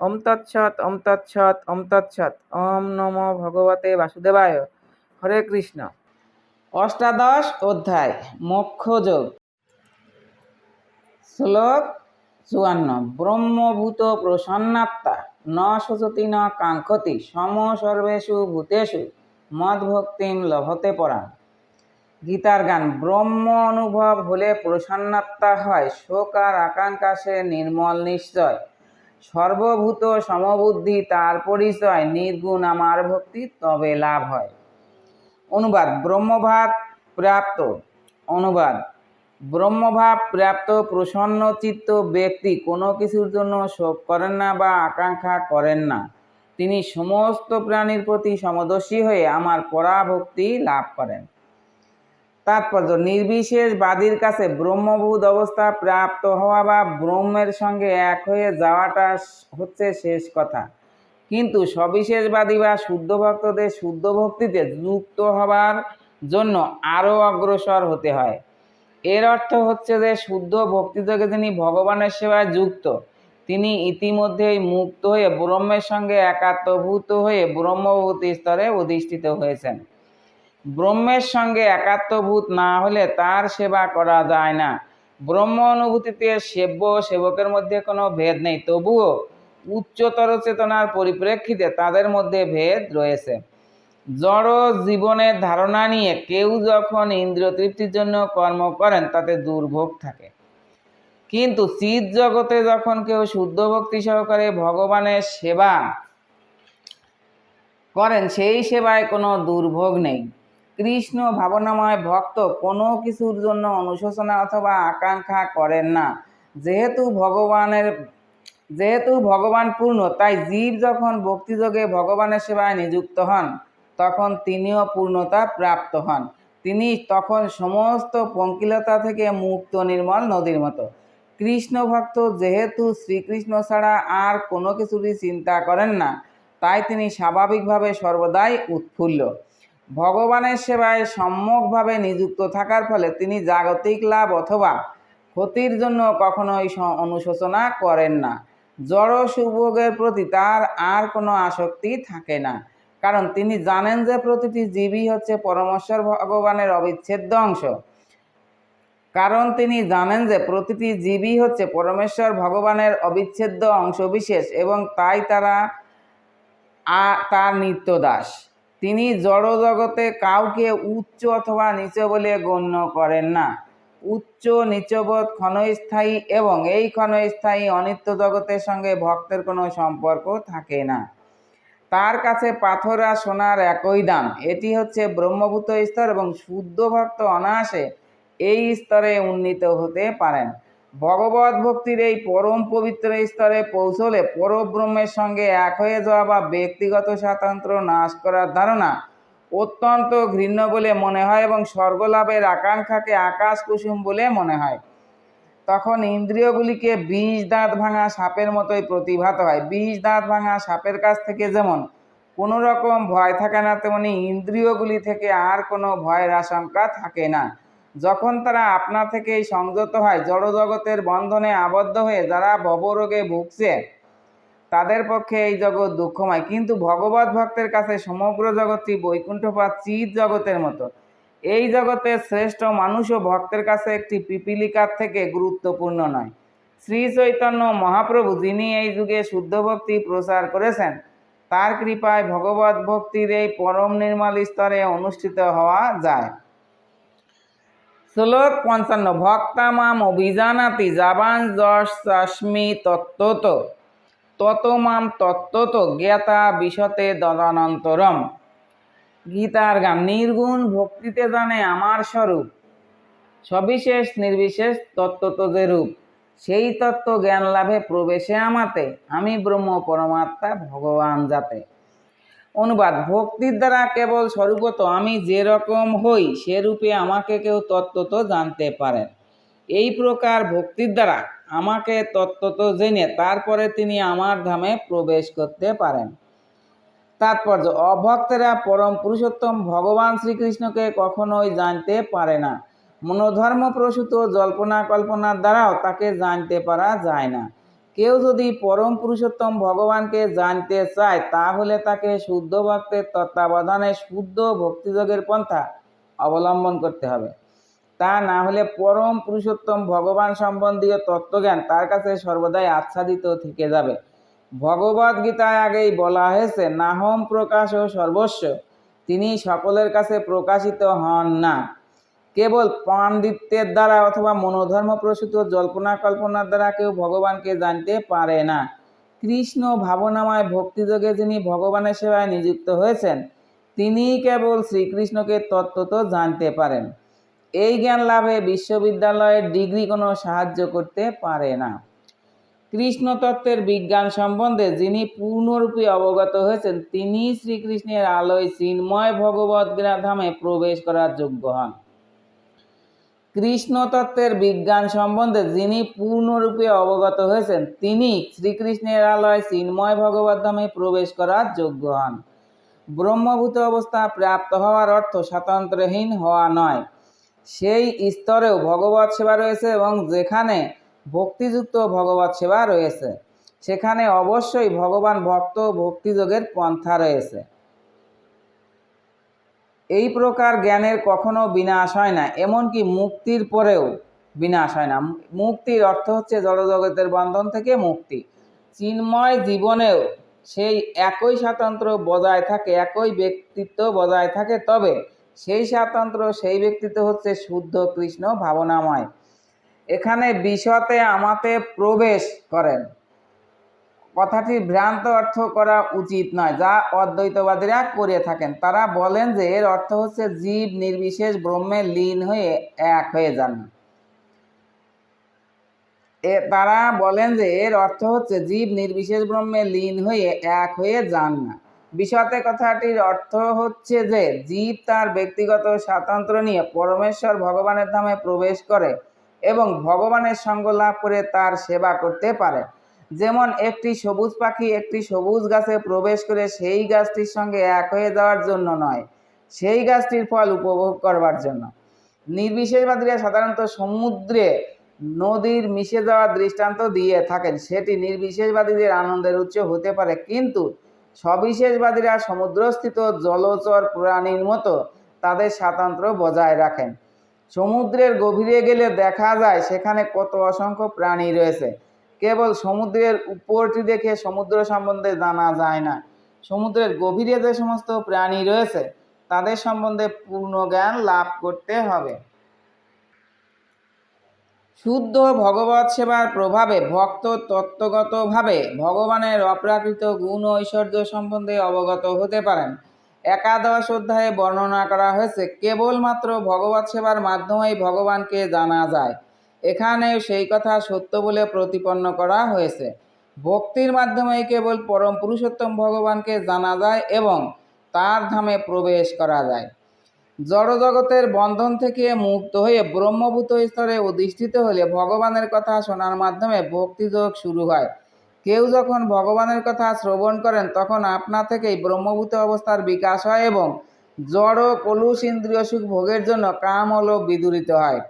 ওম তৎসৎ ওম তৎসৎ ওম তৎসৎ। ওম নমো ভগবতে বাসুদেবায়। হরে কৃষ্ণ। অষ্টাদশ অধ্যায়, মোক্ষযোগ। শ্লোক চুয়ান্ন। ব্রহ্মভূত প্রসন্নাত্মা, ন শোচতি ন কাঙ্ক্ষতি, সম সর্বেষু ভূতেষু, মদভক্তিম লভতে পরাণ। গীতার গান, ব্রহ্ম অনুভব হলে প্রসন্নাত্মা হয়, শোক আর আকাঙ্ক্ষা সে নির্মল নিশ্চয়। সর্বভূত সমবুদ্ধি তার পরিচয়, নির্গুণ আমার ভক্তি, তবে লাভ হয়। অনুবাদ ব্রহ্মভাব প্রাপ্ত। অনুবাদ ব্রহ্মভাব প্রাপ্ত প্রসন্ন চিত্ত ব্যক্তি কোনো কিছুর জন্য শোক করেন না বা আকাঙ্ক্ষা করেন না। তিনি সমস্ত প্রাণীর প্রতি সমদর্শী হয়ে আমার পরাভক্তি লাভ করেন। তাৎপর্য, নির্বিশেষ বাদীর কাছে ব্রহ্মভূত অবস্থা প্রাপ্ত হওয়া বা ব্রহ্মের সঙ্গে এক হয়ে যাওয়াটা হচ্ছে শেষ কথা। কিন্তু সবিশেষবাদী বা শুদ্ধ ভক্তদের শুদ্ধ ভক্তিতে যুক্ত হবার জন্য আরও অগ্রসর হতে হয়। এর অর্থ হচ্ছে যে শুদ্ধ ভক্তিযোগে যিনি ভগবানের সেবায় যুক্ত, তিনি ইতিমধ্যেই মুক্ত হয়ে ব্রহ্মের সঙ্গে একাত্মভূত হয়ে ব্রহ্মভূতি স্তরে অধিষ্ঠিত হয়েছেন। ব্রহ্মের সঙ্গে একাত্মভূত না হলে তার সেবা করা যায় না। ব্রহ্ম অনুভূতিতে সেব্য সেবকের মধ্যে কোনো ভেদ নেই। তবুও উচ্চতর চেতনার পরিপ্রেক্ষিতে তাদের মধ্যে ভেদ রয়েছে। জড় জীবনের ধারণা নিয়ে কেউ যখন ইন্দ্রিয় তৃপ্তির জন্য কর্ম করেন, তাতে দুর্ভোগ থাকে। কিন্তু চিৎ জগতে যখন কেউ শুদ্ধ ভক্তি সহকারে ভগবানের সেবা করেন, সেই সেবায় কোনো দুর্ভোগ নেই। কৃষ্ণ ভাবনাময় ভক্ত কোনো কিছুর জন্য অনুশোচনা অথবা আকাঙ্ক্ষা করেন না। যেহেতু ভগবানের, যেহেতু ভগবান পূর্ণ, তাই জীব যখন ভক্তিযোগে ভগবানের সেবায় নিযুক্ত হন, তখন তিনিও পূর্ণতা প্রাপ্ত হন। তিনি তখন সমস্ত পঙ্কিলতা থেকে মুক্ত নির্মল নদীর মতো। কৃষ্ণ ভক্ত যেহেতু শ্রীকৃষ্ণ ছাড়া আর কোনো কিছুরই চিন্তা করেন না, তাই তিনি স্বাভাবিকভাবে সর্বদাই উৎফুল্ল। ভগবানের সেবায় সম্যকভাবে নিযুক্ত থাকার ফলে তিনি জাগতিক লাভ অথবা ক্ষতির জন্য কখনোই অনুশোচনা করেন না। জড় সুভোগের প্রতি তার আর কোনো আসক্তি থাকে না। কারণ তিনি জানেন যে প্রতিটি জীবই হচ্ছে পরমেশ্বর ভগবানের অবিচ্ছেদ্য অংশ। কারণ তিনি জানেন যে প্রতিটি জীবই হচ্ছে পরমেশ্বর ভগবানের অবিচ্ছেদ্য অংশবিশেষ এবং তাই তারা তার নিত্য দাস। তিনি জড় জগতে কাউকে উচ্চ অথবা নিচ বলে গণ্য করেন না। উচ্চ, নিচবোধ, ক্ষণস্থায়ী এবং এই ক্ষণস্থায়ী অনিত্য জগতের সঙ্গে ভক্তের কোনো সম্পর্ক থাকে না। তার কাছে পাথর আর সোনার একই দাম। এটি হচ্ছে ব্রহ্মভূত স্তর এবং শুদ্ধ ভক্ত অনায়াসে এই স্তরে উন্নীত হতে পারেন। ভগবত ভক্তির এই পরম পবিত্র স্তরে পৌঁছলে পরব্রহ্মের সঙ্গে এক হয়ে যাওয়া বা ব্যক্তিগত স্বাতন্ত্র্য নাশ করার ধারণা অত্যন্ত ঘৃণ্য বলে মনে হয় এবং স্বর্গলাভের আকাঙ্ক্ষাকে আকাশ কুসুম বলে মনে হয়। তখন ইন্দ্রিয়গুলিকে বিষ দাঁত ভাঙা সাপের মতোই প্রতিভাত হয়। বিষ দাঁত ভাঙা সাপের কাছ থেকে যেমন কোনো রকম ভয় থাকে না, তেমনি ইন্দ্রিয়গুলি থেকে আর কোনো ভয়ের আশঙ্কা থাকে না। যখন তারা আপনা থেকেই সংযত হয়, জড়জগতের বন্ধনে আবদ্ধ হয়ে যারা ভবরোগে ভুগছে, তাদের পক্ষে এই জগৎ দুঃখময়। কিন্তু ভগবত ভক্তের কাছে সমগ্র জগৎটি বৈকুণ্ঠ বা চিৎ জগতের মতো। এই জগতের শ্রেষ্ঠ মানুষ ও ভক্তের কাছে একটি পিপিলিকার থেকে গুরুত্বপূর্ণ নয়। শ্রী চৈতন্য মহাপ্রভু যিনি এই যুগে শুদ্ধ ভক্তি প্রচার করেছেন, তার কৃপায় ভগবত ভক্তির এই পরম নির্মল স্তরে অনুষ্ঠিত হওয়া যায়। শ্লোক পঞ্চান্ন, ভক্তামাম অভিজানাতি জাবান যশ চাস্মি তত্ত্বত। তত মাম তত্ত্বত জ্ঞাতা বিশতে দদানন্তরম। গীতার গান, নির্গুণ ভক্তিতে জানে আমার স্বরূপ। সবিশেষ নির্বিশেষ তত্ত্বত যে রূপ, সেই তত্ত্ব জ্ঞান লাভে প্রবেশে আমাতে। আমি ব্রহ্ম পরমাত্মা ভগবান যাতে। অনুবাদ। ভক্তির দ্বারা কেবল স্বরূপত আমি যেরকম হই সেরূপে আমাকে কেউ তত্ত্বত জানতে পারেন এই প্রকার ভক্তির দ্বারা আমাকে তত্ত্বত জেনে তারপরে তিনি আমার ধামে প্রবেশ করতে পারেন। তাৎপর্য, অভক্তেরা পরম পুরুষোত্তম ভগবান শ্রীকৃষ্ণকে কখনোই জানতে পারে না। মনোধর্ম প্রসূত জল্পনা কল্পনার দ্বারাও তাকে জানতে পারা যায় না। কেউ যদি পরম পুরুষোত্তম ভগবানকে জানতে চায়, তাহলে তাকে শুদ্ধ ভক্তের তত্ত্বাবধানে শুদ্ধ ভক্তিযোগের পন্থা অবলম্বন করতে হবে। তা না হলে পরম পুরুষোত্তম ভগবান সম্বন্ধীয় তত্ত্বজ্ঞান তার কাছে সর্বদাই আচ্ছাদিত থেকে যাবে। ভগবদ গীতায় আগেই বলা হয়েছে, নাহম প্রকাশ ও সর্বস্ব, তিনি সকলের কাছে প্রকাশিত হন না। কেবল পাণ্ডিত্যের দ্বারা অথবা মনোধর্ম প্রসূত জল্পনা কল্পনার দ্বারা কেউ ভগবানকে জানতে পারে না। কৃষ্ণ ভাবনাময় ভক্তিযোগে যিনি ভগবানের সেবায় নিযুক্ত হয়েছেন তিনি কেবল শ্রীকৃষ্ণকে তত্ত্বত জানতে পারেন। এই জ্ঞান লাভে বিশ্ববিদ্যালয়ের ডিগ্রি কোনো সাহায্য করতে পারে না। কৃষ্ণ তত্ত্বের বিজ্ঞান সম্বন্ধে যিনি পূর্ণরূপে অবগত হয়েছেন তিনি শ্রীকৃষ্ণের আলোয় চিন্ময় ভগবত ধামে প্রবেশ করার যোগ্য হন। কৃষ্ণ তত্ত্বের বিজ্ঞান সম্বন্ধে যিনি পূর্ণরূপে অবগত হয়েছেন, তিনি শ্রীকৃষ্ণের আলয় চিন্ময় ভগবত ধামে প্রবেশ করার যোগ্য হন। ব্রহ্মভূত অবস্থা প্রাপ্ত হওয়ার অর্থ স্বাতন্ত্র্যহীন হওয়া নয়। সেই স্তরেও ভগবত সেবা রয়েছে এবং যেখানে ভক্তিযুক্ত ভগবত সেবা রয়েছে, সেখানে অবশ্যই ভগবান ভক্ত ভক্তিযোগের পন্থা রয়েছে। এই প্রকার জ্ঞানের কখনো বিনাশ হয় না, এমনকি মুক্তির পরেও বিনাশ হয় না। মুক্তির অর্থ হচ্ছে জড়জগতের বন্ধন থেকে মুক্তি। চিন্ময় জীবনেও সেই একই স্বাতন্ত্র্য বজায় থাকে, একই ব্যক্তিত্ব বজায় থাকে, তবে সেই স্বাতন্ত্র্য, সেই ব্যক্তিত্ব হচ্ছে শুদ্ধ কৃষ্ণ ভাবনাময়। এখানে বিশতে আমাতে প্রবেশ করেন। কথাটি ভ্রান্ত অর্থ করা উচিত নয়, যা অদ্বৈতবাদীরা করে থাকেন। তারা বলেন যে এর অর্থ হচ্ছে জীব নির্বিশেষ ব্রহ্মে লীন হয়ে এক হয়ে যান। এ তারা বলেন যে এর অর্থ হচ্ছে জীব নির্বিশেষ ব্রহ্মে লীন হয়ে এক হয়ে যান। না বিষয়তে কথাটির অর্থ হচ্ছে যে জীব তার ব্যক্তিগত স্বাতন্ত্র্য নিয়ে পরমেশ্বর ভগবানের ধামে প্রবেশ করে এবং ভগবানের সঙ্গ লাভ করে তার সেবা করতে পারে। যেমন একটি সবুজ পাখি একটি সবুজ গাছে প্রবেশ করে সেই গাছটির সঙ্গে এক হয়ে যাওয়ার জন্য নয়, সেই গাছটির ফল উপভোগ করবার জন্য। নির্বিশেষবাদীরা সাধারণত সমুদ্রে নদীর মিশে যাওয়ার দৃষ্টান্ত দিয়ে থাকেন, সেটি নির্বিশেষবাদীদের আনন্দের উৎস হতে পারে। কিন্তু সবিশেষবাদীরা সমুদ্রস্থিত জলচর প্রাণীর মতো তাদের স্বাতন্ত্র্য বজায় রাখেন। সমুদ্রের গভীরে গেলে দেখা যায় সেখানে কত অসংখ্য প্রাণী রয়েছে। কেবল সমুদ্রের উপরটি দেখে সমুদ্র সম্বন্ধে জানা যায় না। সমুদ্রের গভীরে যে সমস্ত প্রাণী রয়েছে, তাদের সম্বন্ধে পূর্ণ জ্ঞান লাভ করতে হবে। শুদ্ধ ভগবত সেবার প্রভাবে, ভক্ত তত্ত্বগতভাবে ভগবানের অপ্রাকৃত গুণ ঐশ্বর্য সম্বন্ধে অবগত হতে পারেন। একাদশ অধ্যায়ে বর্ণনা করা হয়েছে, কেবলমাত্র ভগবত সেবার মাধ্যমেই ভগবানকে জানা যায়। এখানেও সেই কথা সত্য বলে প্রতিপন্ন করা হয়েছে। ভক্তির মাধ্যমেই কেবল পরম পুরুষোত্তম ভগবানকে জানা যায় এবং তার ধামে প্রবেশ করা যায়। জড়জগতের বন্ধন থেকে মুক্ত হয়ে ব্রহ্মভূত স্তরে অধিষ্ঠিত হলে ভগবানের কথা শোনার মাধ্যমে ভক্তিযোগ শুরু হয়। কেউ যখন ভগবানের কথা শ্রবণ করেন, তখন আপনা থেকেই ব্রহ্মভূত অবস্থার বিকাশ হয় এবং জড়, কলুষ, ইন্দ্রিয় সুখ ভোগের জন্য কাম লোভ বিদূরিত হয়।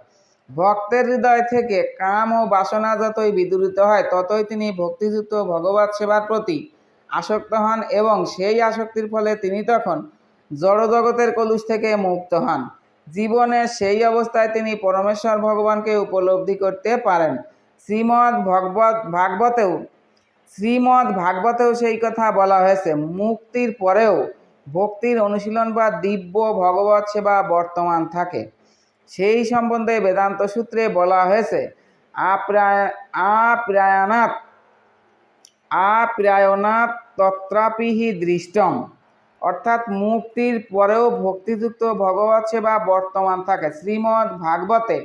ভক্তের হৃদয় থেকে কাম ও বাসনা যতই বিদূরিত হয়, ততই তিনি ভক্তিযুক্ত ভগবত সেবার প্রতি আসক্ত হন এবং সেই আসক্তির ফলে তিনি তখন জড়জগতের কলুষ থেকে মুক্ত হন। জীবনের সেই অবস্থায় তিনি পরমেশ্বর ভগবানকে উপলব্ধি করতে পারেন। শ্রীমৎ ভগবত ভাগবতেও শ্রীমৎ ভাগবতেও সেই কথা বলা হয়েছে, মুক্তির পরেও ভক্তির অনুশীলন বা দিব্য ভগবত সেবা বর্তমান থাকে। সেই সম্বন্ধে বেদান্ত সূত্রে বলা হয়েছে, আপ্রায়, আপ্রায়ণাৎ আপ্রায়ণাৎ তত্রাপিহি দৃষ্টম অর্থাৎ মুক্তির পরেও ভক্তিযুক্ত ভগবত সেবা বর্তমান থাকে। শ্রীমৎ ভাগবতে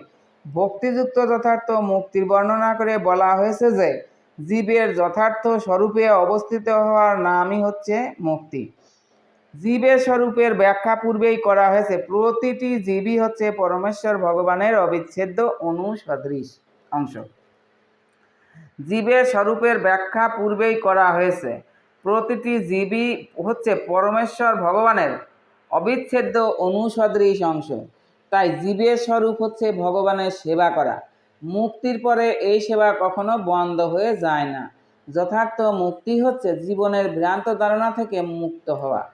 ভক্তিযুক্ত যথার্থ মুক্তির বর্ণনা করে বলা হয়েছে যে, জীবের যথার্থ স্বরূপে অবস্থিত হওয়ার নামই হচ্ছে মুক্তি। জীবের স্বরূপের ব্যাখ্যা পূর্বেই করা হয়েছে। প্রতিটি জীবই হচ্ছে পরমেশ্বর ভগবানের অবিচ্ছেদ্য অনুসদৃশ অংশ। জীবের স্বরূপের ব্যাখ্যা পূর্বেই করা হয়েছে। প্রতিটি জীবই হচ্ছে পরমেশ্বর ভগবানের অবিচ্ছেদ্য অনুসদৃশ অংশ। তাই জীবের স্বরূপ হচ্ছে ভগবানের সেবা করা। মুক্তির পরে এই সেবা কখনো বন্ধ হয়ে যায় না। যথার্থ মুক্তি হচ্ছে জীবনের ভ্রান্ত ধারণা থেকে মুক্ত হওয়া।